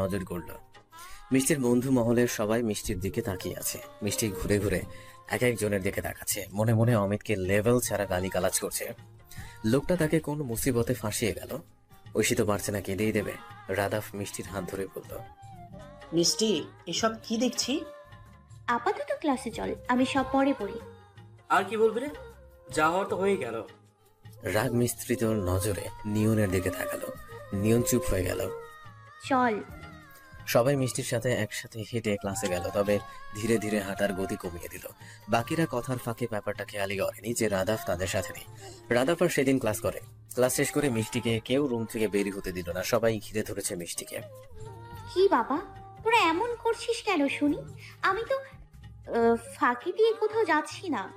নজর করল মিষ্টির বন্ধু মহলের সবাই মিষ্টির দিকে তাকিয়ে আছে। মিষ্টি ঘুরে ঘুরে এক একজনের দিকে তাকাচ্ছে। মনে মনে অমিতকে লেভেল ছাড়া গালিগালাজ করছে। লোকটা তাকে কোন মুসিবতে ফাঁসিয়ে গেল? ঐশী তো পারছে না কেঁদেই দেবে। রাদাফ মিষ্টির হাত ধরে বলল মিষ্টি এসব কি দেখছি? আপাতত ক্লাসে চল আমি সব পরে পড়ি। আর কি বলবি রে? যা হওয়ার তো হয়ে গেল। রাগ মিস্ত্রিত নজরে নিয়নের দিকে তাকালো। নিয়ন চুপ হয়ে গেল। চল। সবাই মিষ্টির সাথে একসাথে হেঁটে ক্লাসে গেল তবে ধীরে ধীরে হাঁটার গতি কমিয়ে দিল। বাকিরা কথার ফাঁকে ব্যাপারটা খেয়ালি করেনি যে রাধাফ তাদের সাথে নেই। রাদাফ আর সেদিন ক্লাস করে। ক্লাস শেষ করে মিষ্টিকে কেউ রুম থেকে বেরি হতে দিল না সবাই ঘিরে ধরেছে মিষ্টিকে। কি বাবা তোরা এমন করছিস কেন শুনি? আমি তো আহ, ফাঁকি দিয়ে কোথাও যাচ্ছি না।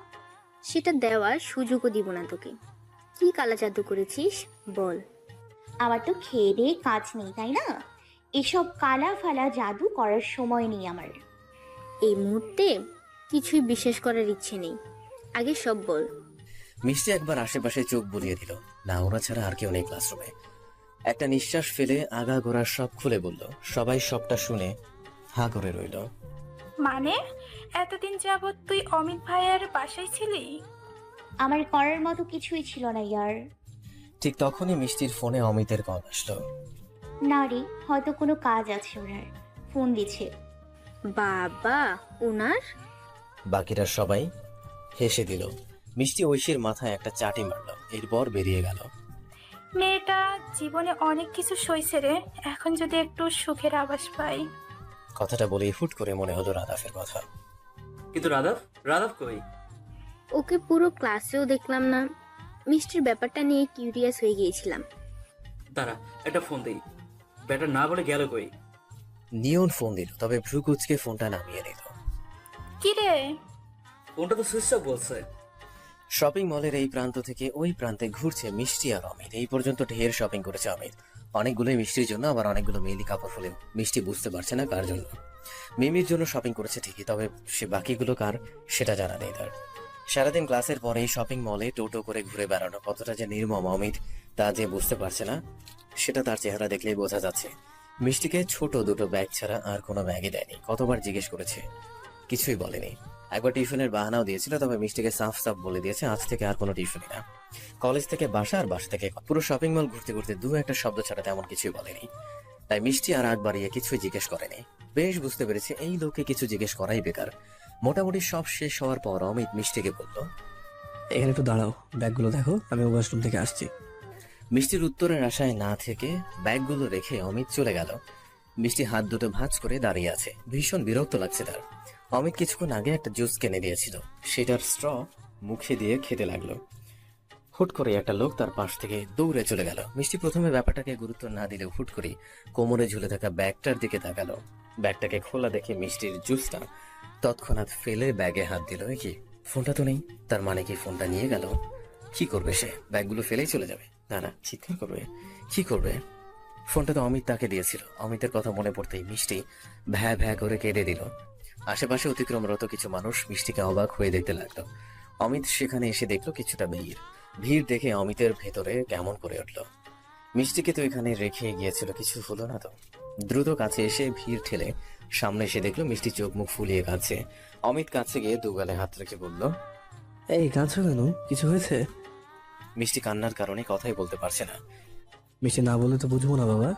সেটা দেওয়ার সুযোগও দিব না তোকে। কি কালা জাদু করেছিস? বল। আমার তো খেয়ে দিয়ে কাজ নেই তাই না? এসব কালা ফালা জাদু করার সময় নেই আমার। এই মুহূর্তে কিছুই বিশেষ করার ইচ্ছে নেই। আগে সব বল। মিষ্টি একবার আশেপাশে চোখ বুলিয়ে দিল। না ওরা ছাড়া আর কেউ নেই ক্লাসরুমে একটা নিঃশ্বাস ফেলে আগা গোড়া সব খুলে বলল সবাই সবটা শুনে হা করে রইল। মানে এতদিন যাবৎ তুই অমিত ভাইয়ের বাসায় ছিলি? আমার করার মতো কিছুই ছিল না ইয়ার। ঠিক তখনই মিষ্টির ফোনে অমিতের কল আসলো। না রে হয়তো কোনো কাজ আছে ওনার। ফোন দিচ্ছে। বাবা ওনার বাকিরা সবাই হেসে দিল। মিষ্টি ঐশীর মাথায় একটা চাটি মারল। এরপর বেরিয়ে গেল। মেয়েটা জীবনে অনেক কিছু সইছে রে। এখন যদি একটু সুখের আভাস পাই। কথাটা বলেই হুট করে মনে হলো রাদাফের কথা। কিন্তু রাধাব রাধাব কই? ওকে পুরো ক্লাসেও দেখলাম না। মিষ্টির ব্যাপারটা নিয়ে কিউরিয়াস হয়ে গিয়েছিলাম। তারা একটা ফোন দেই। ব্যাটা না বলে গেল কই? নিয়ন ফোন দিল তবে ভ্রুকুচকে ফোনটা নামিয়ে নিল। কি রে? ফোনটা তো সুইচ অফ বলছে। শপিং মলের এই প্রান্ত থেকে ওই প্রান্তে ঘুরছে মিষ্টি আর অমিত। এই পর্যন্ত ঢের শপিং করেছে অমিত। অনেকগুলোই মিষ্টির জন্য আবার অনেকগুলো মেইলি কাপড় হলেও মিষ্টি বুঝতে পারছে না কার জন্য। মিমির জন্য শপিং করেছে ঠিকই তবে সে বাকিগুলো কার সেটা জানা নেই তার। সারাদিন ক্লাসের পরে শপিং মলে টোটো করে ঘুরে বেড়ানো কতটা যে নির্মম অমিত, তা যে বুঝতে পারছে না, সেটা তার চেহারা দেখলেই বোঝা যাচ্ছে। মিষ্টিকে ছোট দুটো ব্যাগ ছাড়া আর কোনো ব্যাগই দেয়নি, কতবার জিজ্ঞেস করেছে, কিছুই বলেনি। একবার টিউশনের বাহানাও দিয়েছিল, তবে মিষ্টিকে সাফ সাফ বলে দিয়েছে, আজ থেকে আর কোনো টিউশনই না। কলেজ থেকে বাসা আর বাসা থেকে পুরো শপিং মল ঘুরতে ঘুরতে দু একটা শব্দ ছাড়া তেমন কিছুই বলেনি। তাই মিষ্টি আর আগ বাড়িয়ে কিছুই জিজ্ঞেস করেনি। বেশ বুঝতে পেরেছে, এই লোককে কিছু জিজ্ঞেস করাই বেকার। মোটামুটি সব শেষ হওয়ার পর অমিত মিষ্টিকে বলল এখানে একটু দাঁড়াও ব্যাগগুলো দেখো আমি ওয়াশরুম থেকে আসছি। মিষ্টির উত্তরের আশায় না থেকে ব্যাগগুলো রেখে অমিত চলে গেল। মিষ্টি হাত দুটো ভাঁজ করে দাঁড়িয়ে আছে। ভীষণ বিরক্ত লাগছে তার। অমিত কিছুক্ষণ আগে একটা জুস কিনে দিয়েছিল। সেটার স্ট্র মুখে দিয়ে খেতে লাগল। হুট করে একটা লোক তার পাশ থেকে দৌড়ে চলে গেল। মিষ্টি প্রথমে ব্যাপারটাকে গুরুত্ব না দিলেও হুট করে কোমরে ঝুলে থাকা ব্যাগটার দিকে তাকালো। ব্যাগটাকে খোলা দেখে মিষ্টির জুসটা তৎক্ষণাৎ ফেলে ব্যাগে হাত দিল কি ফোনটা তো নেই। তার মানে কি ফোনটা নিয়ে গেল? কি করবে সে? ব্যাগগুলো ফেলেই চলে যাবে। না না, চিৎকার করবে। কি করবে? ফোনটা তো অমিত তাকে দিয়েছিল। অমিতের কথা মনে পড়তেই মিষ্টি ভ্যা ভ্যা করে কেঁদে দিল। আশেপাশে অতিক্রমরত কিছু মানুষ মিষ্টিকে অবাক হয়ে দেখতে লাগল। অমিত সেখানে এসে দেখল কিছুটা ভিড়। ভিড় দেখে অমিতের ভেতরে কেমন করে উঠল। মিষ্টিকে তো এখানে রেখে গিয়েছিল, কিছু হলো না তো। দ্রুত কাছে এসে ভিড় ঠেলে সামনে এসে দেখল মিষ্টি চোখ মুখ ফুলিয়ে কাঁদছে। অমিত কাছে গিয়ে দুগালে হাত রেখে বলল এই কাঁদছো কেন? কিছু হয়েছে? মিষ্টি কান্নার কারণে কথাই বলতে পারছে না। মিষ্টি না বললে তো বুঝব না বাবা।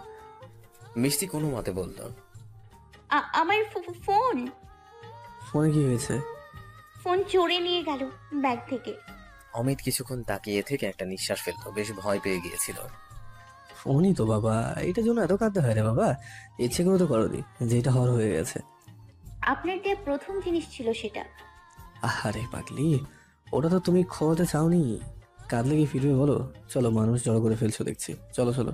মিষ্টি কোনো মতে বলল আ- আমার ফো- ফোন। ফোনে কি হয়েছে? ফোন চোরে নিয়ে গেল ব্যাগ থেকে। অমিত কিছুক্ষণ তাকিয়ে থেকে একটা নিঃশ্বাস ফেলল বেশ ভয় পেয়ে গিয়েছিল। ফোনই তো বাবা এটার জন্য এত কাঁদতে হয় রে বাবা। ইচ্ছে করে তো করনি যেটা হওয়ার হয়ে গেছে। আপনার দেয়া প্রথম জিনিস ছিল সেটা? আহারে পাগলি ওটা তো তুমি খোয়াতে চাওনি। কাঁদলে কি ফিরবে বলো? চলো মানুষ জড়ো করে ফেলছো দেখছি। চলো চলো।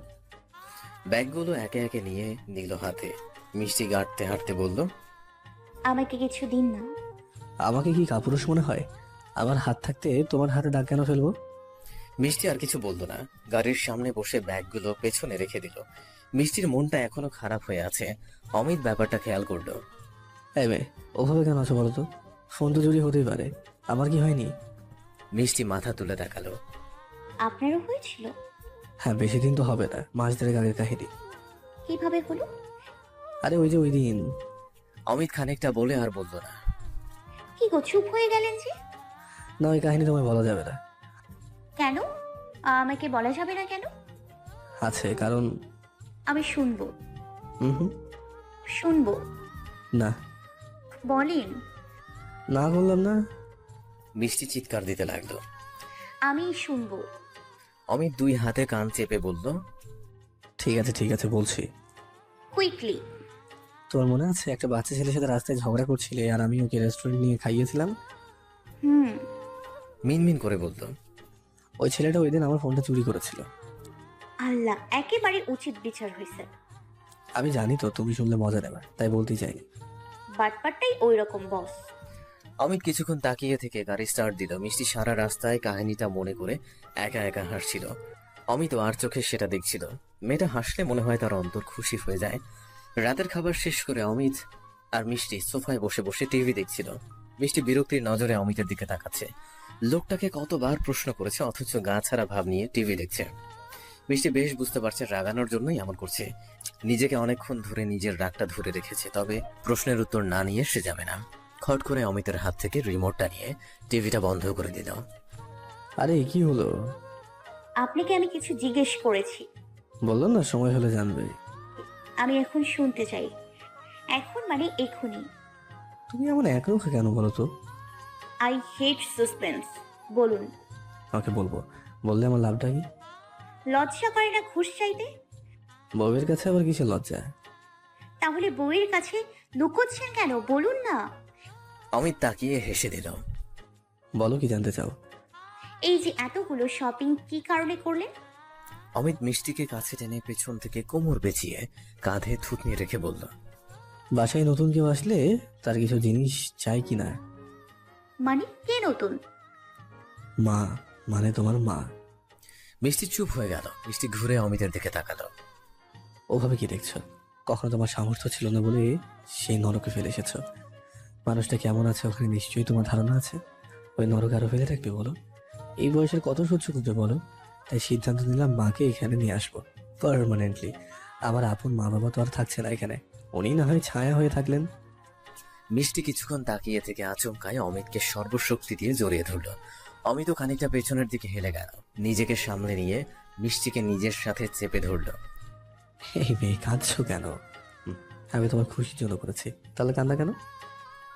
ব্যাগগুলো একে একে নিয়ে নিল হাতে। মিষ্টি গাঁটতে হাঁটতে বলল আমাকে কিছু দিন না। আমাকে কি কাপুরুষ মনে হয়? আমার হাত থাকতে তোমার হাতে দাগ কেন ফেলব? মিষ্টি আর কিছু বলল না। গাড়ির সামনে বসে ব্যাগগুলো পেছনে রেখে দিল। মিষ্টির মনটা এখনও খারাপ হয়ে আছে। অমিত ব্যাপারটা খেয়াল করল। এই মেয়ে ওভাবে কেন আছো বলো তো? ফোন তো চুরি হতেই পারে। আমার কি হয়নি? মিষ্টি মাথা তুলে দেখাল আপনারও হয়েছিল? হ্যাঁ বেশি দিন তো হবে না। মাস দেড়েক আগের কাহিনী। কীভাবে হলো? আরে ওই যে ওই দিন। অমিত খানিকটা বলে আর বলল না। কি গো চুপ হয়ে গেলেন যে? না ওই কাহিনী তোমায় বলা যাবে না। কেন? আমাকে বলা যাবে না কেন? আছে কারণ আমি শুনব। হুম হুম। শুনব। না। বলেন। না বললাম না। মিষ্টি চিৎকার দিতে লাগল। আমি শুনব। অমিত দুই হাতে কান চেপে বলল ঠিক আছে ঠিক আছে বলছি। কুইকলি তোর মনে আছে একটা বাচ্চা ছেলের সাথে রাস্তায় ঝগড়া করছিলে আর আমি ওকে রেস্টুরেন্ট নিয়ে খাইয়েছিলাম? হুম। মিনমিন করে বলল ওই ছেলেটা ওই দিন আমার ফোনটা চুরি করেছিল। আল্লাহ একেবারে উচিত বিচার হয়েছে আমি জানি তো তুমি শুনলে মজা নেবে তাই বলতেই চাইনি। বাটপারটাই ওই রকম বস অমিত কিছুক্ষণ তাকিয়ে থেকে গাড়ি স্টার্ট দিল। মিষ্টি সারা রাস্তায় কাহিনীটা মনে করে একা একা হাসছিল। অমিত আর চোখে সেটা দেখছিল। মেয়েটা হাসলে মনে হয় তার অন্তর খুশি হয়ে যায়। রাতের খাবার শেষ করে অমিত আর মিষ্টি সোফায় বসে বসে টিভি দেখছিল। মিষ্টি বিরক্তির নজরে অমিতের দিকে তাকাচ্ছে। লোকটাকে কতবার প্রশ্ন করেছে অথচ গা ছাড়া ভাব নিয়ে টিভি দেখছে। মিষ্টি বেশ বুঝতে পারছে রাগানোর জন্যই এমন করছে। নিজেকে অনেকক্ষণ ধরে নিজের রাগটা ধরে রেখেছে তবে প্রশ্নের উত্তর না নিয়ে সে যাবে না। খট করে অমিতের হাত থেকে রিমোটটা নিয়ে টিভিটা বন্ধ করে দিল। আরে কি হলো? আপনাকে আমি কিছু জিজ্ঞেস করেছি? বললাম না সময় হলে জানবে। আমি এখন শুনতে চাই। এখন মানে এখনই। তুমি এমন একরোখা কেন বলো তো? আই হেট সাসপেন্স বলুন। আমাকে বলব? বললে আমার লাভটা কি? লজ্জা করে না ঘুষ চাইতে? বউয়ের কাছে আবার কিসের লজ্জা? তাহলে বউয়ের কাছে লুকোচ্ছেন কেন? বলুন না। অমিত তাকিয়ে হেসে দিল বলো কি জানতে চাও? এই যে এতগুলো শপিং কি কারণে করলেন? অমিত মিষ্টিকে কাছে টেনে পেছন থেকে কোমর বেঁচিয়ে কাঁধে থুতনি রেখে বলল বাসায় নতুন কেউ আসলে তার কিছু জিনিস চাই কি না? মানে কে নতুন? মা মানে তোমার মা। মিষ্টি চুপ হয়ে গেল। মিষ্টি ঘুরে অমিতের দিকে তাকালো। ওভাবে কি দেখছ? কখনো তোমার সামর্থ্য ছিল না বলে সেই নরকে ফেলে এসেছ। মানুষটা কেমন আছে ওখানে নিশ্চয়ই তোমার ধারণা আছে। ওই নরক আরও ফেলে রাখবে বলো। এই বয়সের কত সহ্য করবে বলো? তাই সিদ্ধান্ত নিলাম মাকে এখানে নিয়ে আসব। পারমানেন্টলি আমার আপন মা বাবা তো আর থাকছে না এখানে। উনি না হয় ছায়া হয়ে থাকলেন। মিষ্টি কিছুক্ষণ তাকিয়ে থেকে আচমকায় অমিতকে সর্বশক্তি দিয়ে জড়িয়ে ধরল। অমিতও খানিকটা পেছনের দিকে হেলে গেল। নিজেকে সামলে নিয়ে মিষ্টিকে নিজের সাথে চেপে ধরল। এই মেয়ে কাঁদছো কেন? আমি তোমার খুশির জন্য করেছি। তাহলে কান্দা কেন?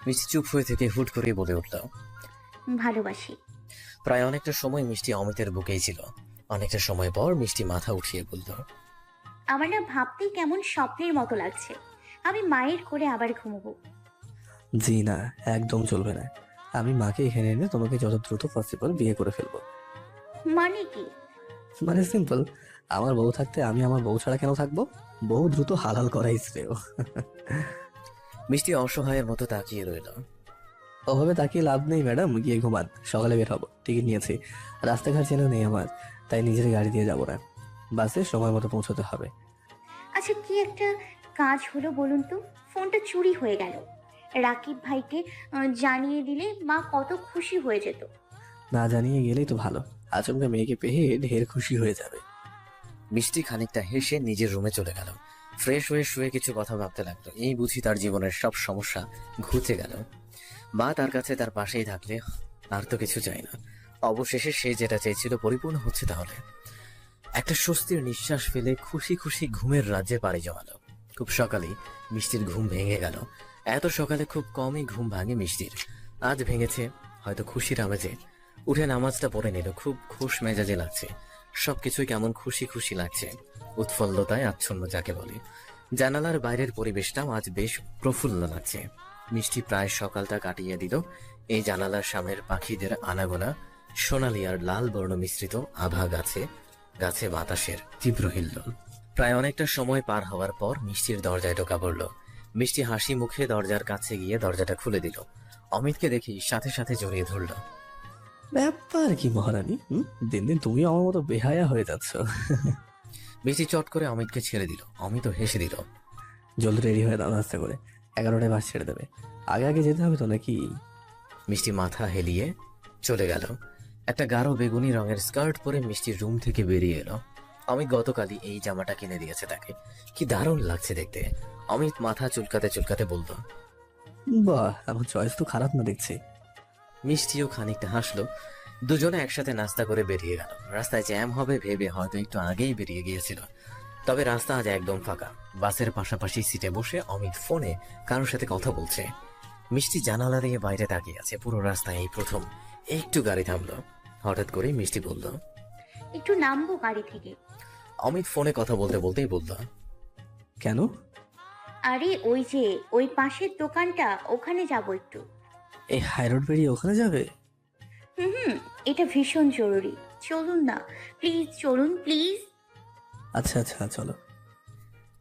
মিষ্টি চুপ হয়ে থেকে হুট করে বলে উঠল ভালোবাসি। প্রায় অনেকটা সময় মিষ্টি অমিতের বুকেই ছিল। অনেকটা সময় পর মিষ্টি মাথা উঠিয়ে বলল আমার না ভাবতেই কেমন স্বপ্নের মতো লাগছে। আমি মায়ের করে আবার ঘুমবো। জি না একদম চলবে না। আমি মাকে এখানে এনে তোমাকে যত দ্রুত পসিবল বিয়ে করে ফেলব। মানে কি? মানে সিম্পল আমার বউ থাকতে আমি আমার বউ ছাড়া কেন থাকব? বউ দ্রুত হালাল করাই শ্রেয়। মিষ্টি অসহায়ের মতো তাকিয়ে রইল। ওভাবে তাকিয়ে লাভ নেই ম্যাডাম গিয়ে ঘুমান। সকালে বের হব টিকিট নিয়েছি। রাস্তাঘাট চেনা নেই আমার তাই নিজের গাড়ি দিয়ে যাব না। বাসে সময় মতো পৌঁছতে হবে। আচ্ছা কি একটা কাজ হলো বলুন তো? ফোনটা চুরি হয়ে গেল। রাকিব ভাইকে জানিয়ে দিলে মা কত খুশি হয়ে যেত। না জানিয়ে গেলেই তো ভালো। আচমকা মেয়েকে পেয়ে ঢের খুশি হয়ে যাবে। মিষ্টি খানিকটা হেসে নিজের রুমে চলে গেল। ফ্রেশ হয়ে শুয়ে কিছু কথা ভাবতে লাগল। এই বুঝি তার জীবনের সব সমস্যা ঘুচে গেল। মা তার কাছে তার পাশেই থাকলে আর তো কিছু চাই না। অবশেষে সে যেটা চেয়েছিল পরিপূর্ণ হচ্ছে তাহলে। একটা স্বস্তির নিঃশ্বাস ফেলে খুশি খুশি ঘুমের রাজ্যে পাড়ি জমালো। খুব সকালেই মিষ্টির ঘুম ভেঙে গেল। এত সকালে খুব কমই ঘুম ভাঙে মিষ্টির। আজ ভেঙেছে, হয়তো খুশির আমেজে। উঠে নামাজটা পড়ে নিল, খুব খুশ মেজাজে লাগছে। সবকিছুই কেমন খুশি খুশি লাগছে। উৎফুল্লতায় আচ্ছন্ন যাকে বলে। জানালার বাইরের পরিবেশটাও আজ বেশ প্রফুল্ল লাগছে। মিষ্টি প্রায় সকালটা কাটিয়ে দিল। এই জানালার সামনের পাখিদের আনাগোনা সোনালি আর লাল বর্ণ মিশ্রিত আভা গাছে গাছে বাতাসের তীব্র হিল্লোল। প্রায় অনেকটা সময় পার হওয়ার পর মিষ্টির দরজায় ঢোকা পড়ল। মিষ্টি হাসি মুখে দরজার কাছে গিয়ে দরজাটা খুলে দিল। অমিতকে দেখি সাথে সাথে জড়িয়ে ধরল। ব্যাপার কি মহারানী? দিন দিন তুমি আমার মতো বেহায়া হয়ে যাচ্ছ। মিষ্টি চট করে অমিতকে ছেড়ে দিল। অমিত হেসে দিল। জলদি রেডি হয়ে দাও নাস্তা করে। এগারোটায় বাস ছেড়ে দেবে। আগে আগে যেতে হবে তো নাকি? মিষ্টি মাথা হেলিয়ে চলে গেল। একটা গাঢ় বেগুনি রঙের স্কার্ট পরে মিষ্টির রুম থেকে বেরিয়ে এলো। অমিত গতকালই এই জামাটা কিনে দিয়েছে তাকে। কি দারুণ লাগছে দেখতে। অমিত মাথা চুলকাতে চুলকাতে বলল বাহ আমার চয়েস তো খারাপ না দেখছি। মিষ্টিও খানিকটা হাসলো। দুজনে একসাথে নাস্তা করে বেরিয়ে গেল। রাস্তায় জ্যাম হবে ভেবে হয়তো একটু আগেই বেরিয়ে গিয়েছিল। তবে রাস্তা আজ একদম ফাঁকা। বাসের পাশাপাশি সিটে বসে অমিত ফোনে কারোর সাথে কথা বলছে। মিষ্টি জানালা দিয়ে বাইরে তাকিয়ে আছে। পুরো রাস্তায় এই প্রথম। একটু গাড়ি থামলো। হঠাৎ করেই মিষ্টি বলল একটু নামবো গাড়ি থেকে। অমিত ফোনে কথা বলতে বলতেই বলল কেন? আরে ওই যে ওই পাশের দোকানটা ওখানে যাব একটু। এই হাই রোড বেরিয়ে ওখানে যাবে? হুম হুম এটা ভীষণ জরুরি। চলুন না প্লিজ চলুন প্লিজ। আচ্ছা আচ্ছা চলো।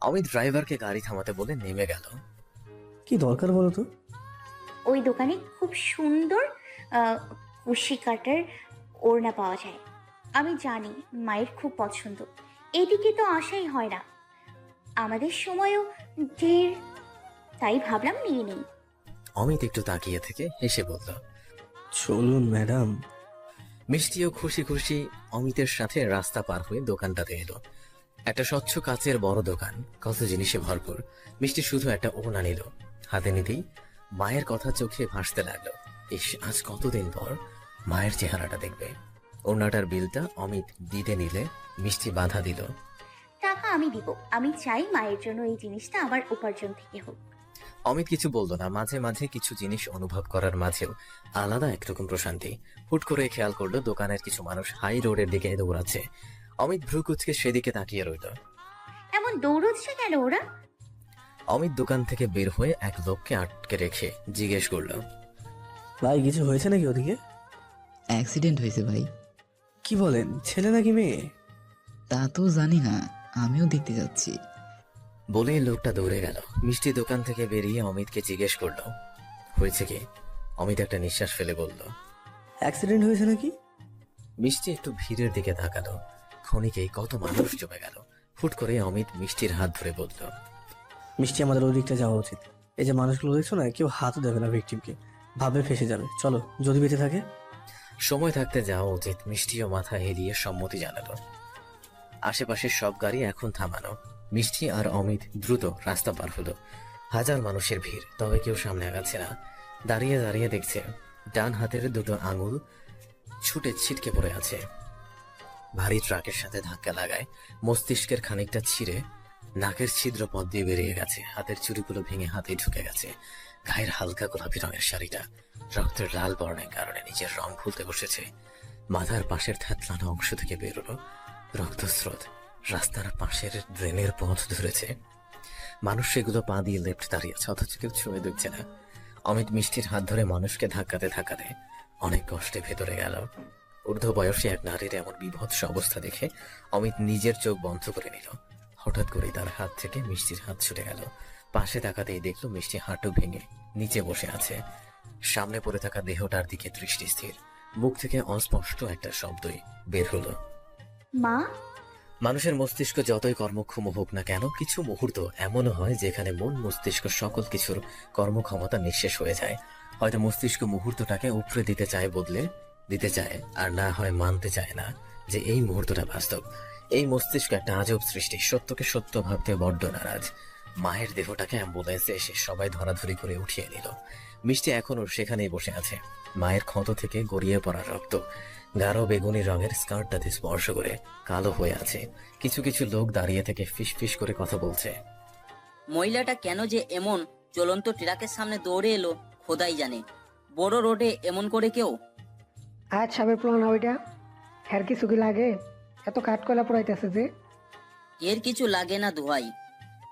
অমিত ড্রাইভারকে গাড়ি থামাতে বলে নেমে গেল। কি দরকার বলো তো? ওই দোকানে খুব সুন্দর আহ, কুশি কাটার ওড়না পাওয়া যায়। আমি জানি মায়ের খুব পছন্দ। এদিকে তো আসাই হয় না। আমাদের সময়ও ঢের তাই ভাবলাম নিয়ে নিই। অমিত একটু তাকিয়ে থেকে হেসে বলল চলুন ম্যাডাম। মিষ্টিও খুশি খুশি অমিতের সাথে রাস্তা পার হয়ে দোকানটাতে এলো। একটা স্বচ্ছ কাচের বড় দোকান কত জিনিসে ভরপুর। মিষ্টি শুধু একটা ওনা নিল। হাতে নিতেই মায়ের কথা চোখে ভাসতে লাগল। ইস আজ কতদিন পর মায়ের চেহারাটা দেখবে। ওনাটার বিলটা অমিত দিতে নিলে মিষ্টি বাধা দিল। আমি দিব। আমি চাই মায়ের জন্য এই জিনিসটা আমার উপার্জন থেকে হোক। অমিত কিছু বলতো না মাঝে মাঝে কিছু জিনিস অনুভব করার মাঝেও আলাদা একরকম প্রশান্তি। হুট করে খেয়াল করল দোকানের কিছু মানুষ হাই রোডের দিকে দৌড়াচ্ছে। অমিত ভ্রুকুচকে সেদিকে তাকিয়ে রইল। এমন দৌড়চ্ছে কেন ওরা? অমিত দোকান থেকে বের হয়ে এক লোককে আটকে রেখে জিজ্ঞেস করল ভাই কিছু হয়েছে নাকি ওদিকে? অ্যাক্সিডেন্ট হয়েছে ভাই। কি বলেন ছেলে নাকি মেয়ে? তা তো জানি না। আমিও দেখতে যাচ্ছি। বলেই লোকটা দৌড়ে গেল। মিষ্টি দোকান থেকে বেরিয়ে অমিতকে জিজ্ঞেস করল হয়েছে কি? অমিত একটা নিঃশ্বাস ফেলে বলল অ্যাক্সিডেন্ট হয়েছে নাকি? মিষ্টি একটু ভিড়ের দিকে তাকালো। ক্ষণিকেই কত মানুষ জমে গেল। ফুট করে অমিত মিষ্টির হাত ধরে বলল মিষ্টি আমাদের ওই দিকটা যাওয়া উচিত। এই যে মানুষগুলো দেখছ না কেউ হাতও দেবে না ভিকটিমকে ভাবে ফেসে যাবে। চলো যদি বেঁচে থাকে? সময় থাকতে যাওয়া উচিত। মিষ্টিও মাথা হেরিয়ে সম্মতি জানালো। আশেপাশের সব গাড়ি এখন থামানো। মিষ্টি আর অমিত দ্রুত রাস্তা পার হলো। হাজার মানুষের ভিড়, তবে কেউ সামনে আগাচ্ছে না। দাঁড়িয়ে দাঁড়িয়ে দেখছে, ডান হাতের দুটো আঙুল ছুটে ছিটকে পড়ে আছে। ভারী ট্রাকের সাথে ধাক্কা লাগায়, মস্তিষ্কের খানিকটা ছিঁড়ে নাকের ছিদ্র পথ দিয়ে বেরিয়ে গেছে। হাতের চুরিগুলো ভেঙে হাতে ঢুকে গেছে। গায়ের হালকা গোলাপি রঙের শাড়িটা, রক্তের লাল বর্ণের কারণে নিজের রং ভুলতে বসেছে। মাথার পাশের থ্যাতলানো অংশ থেকে বেরোলো। রক্তস্রোত। রাস্তার পাশের ড্রেনের পথ ধরেছে। মানুষ সেগুলো পা দিয়ে লেফট দাঁড়িয়ে আছে, অথচ কেউ ছুঁয়ে দেখছে না। অমিত মিষ্টির হাত ধরে মানুষকে ধাক্কাতে ধাক্কাতে অনেক কষ্টে ভেতরে গেল। ঊর্ধ্ব বয়সী এক নারীর এমন বিভৎস অবস্থা দেখে অমিত নিজের চোখ বন্ধ করে নিল। হঠাৎ করেই তার হাত থেকে মিষ্টির হাত ছুটে গেল। পাশে তাকাতেই দেখল মিষ্টি হাঁটু ভেঙে নিচে বসে আছে। সামনে পড়ে থাকা দেহটার দিকে দৃষ্টি স্থির। মুখ থেকে অস্পষ্ট একটা শব্দই বের হলো। মা? মানুষের মস্তিষ্ক যতই কর্মক্ষম হোক না কেন, কিছু মুহূর্ত এমনও হয় যেখানে মন মস্তিষ্ক সকল কিছুর কর্মক্ষমতা নিঃশেষ হয়ে যায়। হয়তো মস্তিষ্ক মুহূর্তটাকে উপড়ে দিতে চায় বদলে দিতে চায়, আর না হয় মানতে চায় না যে এই মুহূর্তটা বাস্তব। এই মস্তিষ্ক একটা আজব সৃষ্টি, সত্যকে সত্য ভাবতে বড্ড নারাজ। মায়ের দেহটাকে অ্যাম্বুলেন্সে এসে সবাই ধরাধরি করে উঠিয়ে নিল। মিষ্টি এখনও সেখানেই বসে আছে। মায়ের ক্ষত থেকে গড়িয়ে পড়া রক্ত গাঢ় বেগুনি রঙের স্কার্টটাতে স্পর্শ করে কালো হয়ে আছে। কিছু কিছু লোক দাঁড়িয়ে থেকে ফিস ফিস করে কথা বলছে। মহিলাটা কেন যে এমন? চলন্ত ট্রাকের সামনে দৌড়ে এলো খোদাই জানে। বড় রোডে এমন করে কেউ? আজ সাবের প্লান ওইটা? হ্যার কিছু কি লাগে? এত কাঠ কয়লা পড়াইতেছে যে। এর কিছু লাগে না দোহাই।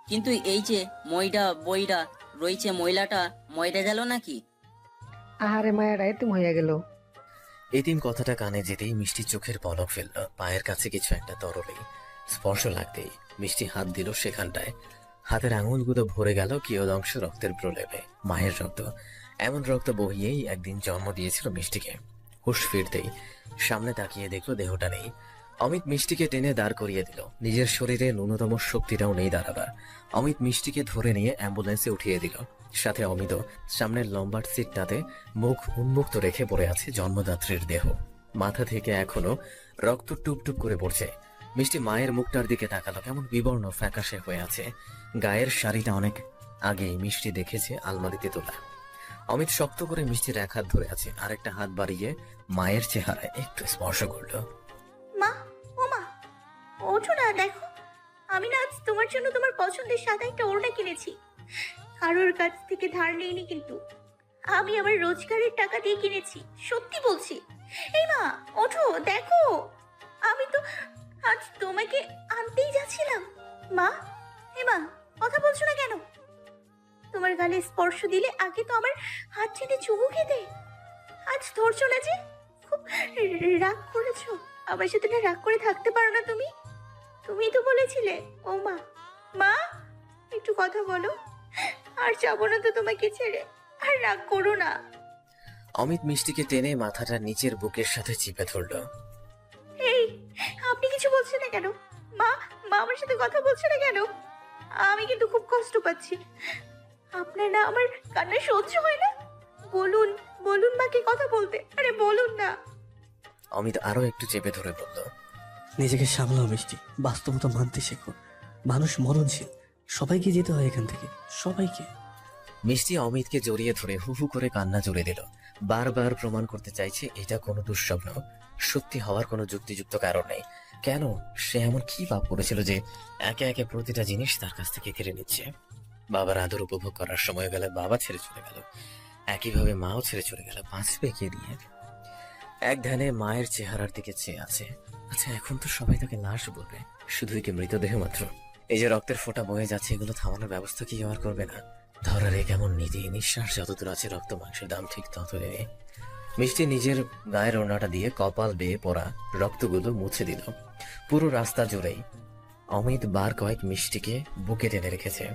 কিন্তু এই যে ময়ডা বইরা রয়েছে মহিলাটা ময়রা গেল নাকি? আহারে মায়াটা এতিম হইয়া গেল। এতিম কথাটা কানে যেতেই মিষ্টি চোখের পলক ফেলল। পায়ের কাছে কিছু একটা তরলে। স্পর্শ লাগতেই মিষ্টি হাত দিল সেখানটায়। হাতের আঙুলগুলো ভরে গেল কিয়দংশ রক্তের প্রলেপে। মায়ের রক্ত এমন রক্ত বহিয়েই একদিন জন্ম দিয়েছিল মিষ্টিকে। হুশ ফিরতেই সামনে তাকিয়ে দেখল দেহটা নেই। অমিত মিষ্টিকে টেনে দাঁড় করিয়ে দিল। নিজের শরীরে ন্যূনতম শক্তিটাও নেই দাঁড়াবার। অমিত মিষ্টিকে ধরে নিয়ে অ্যাম্বুলেন্সে উঠিয়ে দিল। সাথে অমিতও সামনের লম্বার সিটটাতে মুখ উন্মুক্ত রেখে পড়ে আছে জন্মদাত্রীর দেহ। মাথা থেকে এখনও রক্ত টুপটুপ করে পড়ছে। মিষ্টি মায়ের মুখটার দিকে তাকালো, কেমন বিবর্ণ ফ্যাকাশে হয়ে আছে। গায়ের শাড়িটা অনেক আগেই মিষ্টি দেখেছে আলমারিতে তোলা। অমিত শক্ত করে মিষ্টির এক হাত ধরে আছে, আরেকটা হাত বাড়িয়ে মায়ের চেহারায় একটু স্পর্শ করল। ওঠো না, দেখো। আমি না আজ তোমার জন্য তোমার পছন্দের সাদা একটা ওড়না কিনেছি। কারোর কাছ থেকে ধার নিইনি কিন্তু। আমি আমার রোজগারের টাকা দিয়ে কিনেছি, সত্যি বলছি। এই মা, ওঠো, দেখো। আমি তো আজ তোমাকে আনতেই যাচ্ছিলাম। মা হে মা, কথা বলছো না কেন? তোমার গালে স্পর্শ দিলে আগে তো আমার হাত ছেড়ে চুমু খেতে। আজ ধরছো না যে, খুব রাগ করেছ। আমার সাথে রাগ করে থাকতে পারো না তুমি। তুমি তো বলেছিলে। ও মা মা একটু কথা বলো। আর যাব না তো তোমাকে ছেড়ে। আর রাগ করো না। অমিত মিষ্টিকে টেনে মাথাটা নিচের বুকের সাথে চিপে ধরলো। এই আপনি কিছু বলছেন না কেন? মা মা আমার সাথে কথা বলছে না কেন? আমি কিন্তু খুব কষ্ট পাচ্ছি। আপনার না আমার কান্না সহ্য হয় না? বলুন বলুন মাকে কথা বলতে। আরে বলুন না। অমিত আরও একটু চেপে ধরে বলল নিজেকে সামলাও মিষ্টি। বাস্তবতা মানতে শেখো। মানুষ মরণশীল। সবাইকে যেতে হয় এখান থেকে। সবাইকে। মিষ্টি অমিতকে জড়িয়ে ধরে হু হু করে কান্না জুড়ে দিল। বারবার প্রমাণ করতে চাইছে, এটা কোনো দুঃস্বপ্ন। সত্যি হওয়ার কোনো যুক্তিযুক্ত কারণ নেই। কেন? সে এমন কি পাপ করেছিল যে একে একে প্রতিটা জিনিস তার কাছ থেকে কেড়ে নিচ্ছে। বাবার আদর উপভোগ করার সময় গেলে বাবা ছেড়ে চলে গেল। একইভাবে মাও ছেড়ে চলে গেল। বাঁচবে কে দিয়ে এক ধ্যানে মায়ের চেহারার দিকে চেয়ে আছে। আচ্ছা এখন তো সবাই তাকে লাশ বলবে। শুধুই কি মৃতদেহ মাত্র? এই যে রক্তের ফোঁটা বয়ে যাচ্ছে, এগুলো থামানোর ব্যবস্থা কি আর করবে না? ধরার এ কেমন নীতি? নিঃশ্বাস যতদূর আছে, রক্ত, মাংসের দাম ঠিক ততই মিষ্টি নিজের গায়ের ওড়নাটা দিয়ে কপাল বেয়ে পড়া রক্তগুলো মুছে দিল। পুরো রাস্তা জুড়েই অমিত বার কয়েক মিষ্টিকে বুকে টেনে রেখেছে।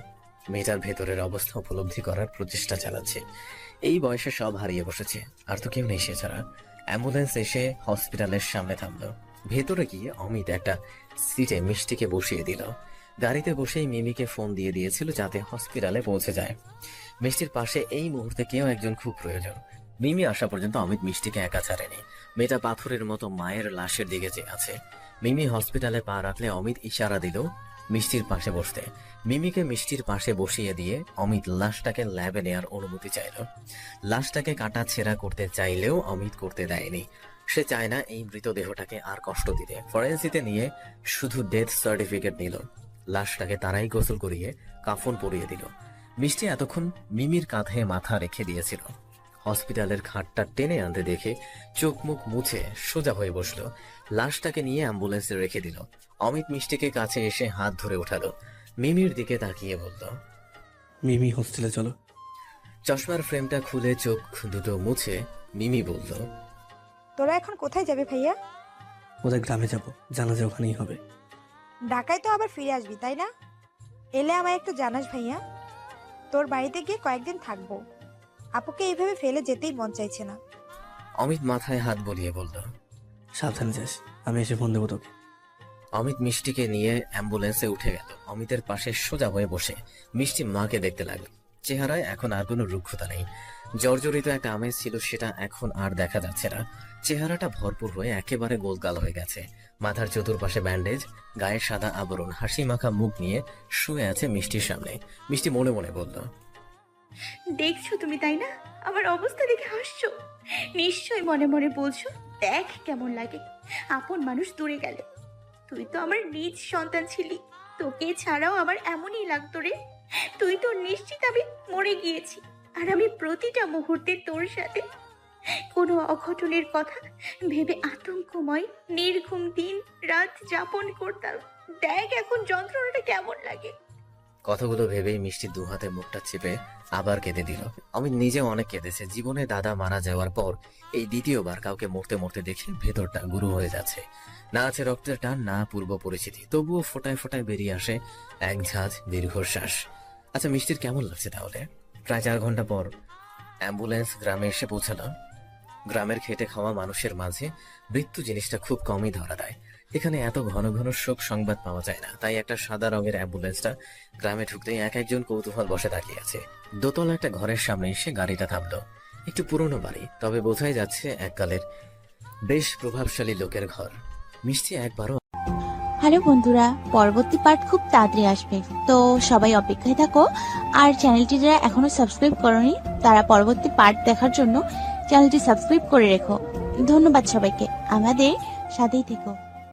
মেয়েটার ভেতরের অবস্থা উপলব্ধি করার প্রচেষ্টা চালাচ্ছে। এই বয়সে সব হারিয়ে বসেছে। আর তো কেউ নেই সে ছাড়া। অ্যাম্বুলেন্স এসে হসপিটালের সামনে থামলো। ভেতরে গিয়ে অমিত একটা সিটে মিষ্টিকে বসিয়ে দিল। গাড়িতে বসেই মিমিকে ফোন দিয়ে দিয়েছিল যাতে হসপিটালে পৌঁছে যায়। মিষ্টির পাশে এই মুহূর্তে কেউ একজন খুব প্রয়োজন। মিমি আসা পর্যন্ত অমিত মিষ্টিকে একা ছাড়েনি। মেয়েটা পাথরের মতো মায়ের লাশের দিকে চেয়ে আছে। মিমি হসপিটালে পা রাখলে অমিত ইশারা দিল মিষ্টির পাশে বসতে। মিমিকে মিষ্টির পাশে বসিয়ে দিয়ে অমিত লাশটাকে ল্যাবে নেয়ার অনুমতি চাইল। লাশটাকে কাটা ছেঁড়া করতে চাইলেও অমিত করতে দেয়নি। সে চায় না এই মৃতদেহটাকে আর কষ্ট দিতে। ফরেন্সিতে নিয়ে শুধু ডেথ সার্টিফিকেট নিল। লাশটাকে তারাই গোসল করিয়ে কাফন পরিয়ে দিল। মিষ্টি এতক্ষণ মিমির কাঁধে মাথা রেখে দিয়েছিল। হসপিটালের খাটটা টেনে আনতে দেখে চোখ মুখ মুছে সোজা হয়ে বসল। লাশটাকে নিয়ে অ্যাম্বুলেন্সে রেখে দিল। অমিত মিষ্টিকে কাছে এসে হাত ধরে উঠালো। মিমির দিকে তাকিয়ে বলল মিমি হোস্টেলে চলো। চশমার ফ্রেমটা খুলে চোখ দুটো মুছে মিমি বলল তোরা এখন কোথায় যাবে ভাইয়া? ওদের গ্রামে যাব? জানাজা ওখানেই হবে। ঢাকায় তো আবার ফিরে আসবি তাই না? এলে আমায় একটু জানাস ভাইয়া। তোর বাড়িতে গিয়ে কয়েকদিন থাকব। আপুকে এইভাবে ফেলে যেতেই মন চাইছে না। অমিত মাথায় হাত বলিয়ে বলল সাবধানে যাস আমি এসে ফোন দেবো তোকে। অমিত মিষ্টিকে নিয়ে অ্যাম্বুলেন্সে উঠে গেল। অমিতের পাশে সোজা হয়ে বসে মিষ্টি মাকে দেখতে লাগল। চেহারায় এখন আর কোনো রুক্ষতা নেই। জর্জরিত একটা আমেজ ছিল সেটা এখন আর দেখা যাচ্ছে না। চেহারাটা ভরপুর হয়ে একেবারে গোলগাল হয়ে গেছে। মাথার চতুর্পাশে ব্যান্ডেজ গায়ে সাদা আবরণ হাসি মাখা মুখ নিয়ে শুয়ে আছে মিষ্টির সামনে। মিষ্টি মনে মনে বলল দেখছ তুমি, তাই না? আমার অবস্থা দেখে হাসছো। নিশ্চয় মনে মনে বলছো, দেখ কেমন লাগে। আপন মানুষ দূরে গেলে। তুই তো আমার নিজ সন্তান ছিলি। তোকে ছাড়াও আমার এমনই লাগতো রে। তুই তো নিশ্চিত আমি মরে গিয়েছি। আর আমি প্রতিটা মুহূর্তে তোর সাথে। কোনো অঘটনের কথা ভেবে আতঙ্কময়, নির্ঘুম দিন রাত যাপন করতাম। দেখ এখন যন্ত্রণাটা কেমন লাগে। কথাগুলো ভেবেই মিষ্টি দু হাতে মুখটা চেপে আবার কেঁদে দিল। আমি নিজেও অনেক কেঁদেছে। জীবনে দাদা মারা যাওয়ার পর এই দ্বিতীয়বার কাউকে মরতে মরতে দেখে ভেতরটা গুরু হয়ে যাচ্ছে। না আছে রক্তের টান, না পূর্ব পরিচিতি। তবুও ফোটায় ফোটায় বেরিয়ে আসে এক ঝাঁজ দীর্ঘশ্বাস। আচ্ছা মিষ্টির কেমন লাগছে তাহলে? প্রায় চার ঘণ্টা পর অ্যাম্বুলেন্স গ্রামে এসে পৌঁছালো। গ্রামের খেটে খাওয়া মানুষের মাঝে মৃত্যু জিনিসটা খুব কমই ধরা দেয়। এখানে এত ঘন ঘন শোক সংবাদ পাওয়া যায় না, তাই একটা সাদা রঙের অ্যাম্বুলেন্সটা গ্রামে ঢুকতেই এক একজন কৌতূহল বসে তাকিয়ে আছে। দোতলা একটা ঘরের সামনে এসে গাড়িটা থামলো। একটু পুরনো বাড়ি, তবে বোঝাই যাচ্ছে এককালের বেশ প্রভাবশালী লোকের ঘর। মিষ্টি একবারও হ্যালো বন্ধুরা, পরবর্তী পার্ট খুব তাড়াতাড়ি আসবে। তো সবাই অপেক্ষায় থাকো, আর চ্যানেলটি যারা এখনও সাবস্ক্রাইব করনি, তারা পরবর্তী পার্ট দেখার জন্য চ্যানেলটি সাবস্ক্রাইব করে রেখো। ধন্যবাদ সবাইকে। আমাদের সাথেই থেকো।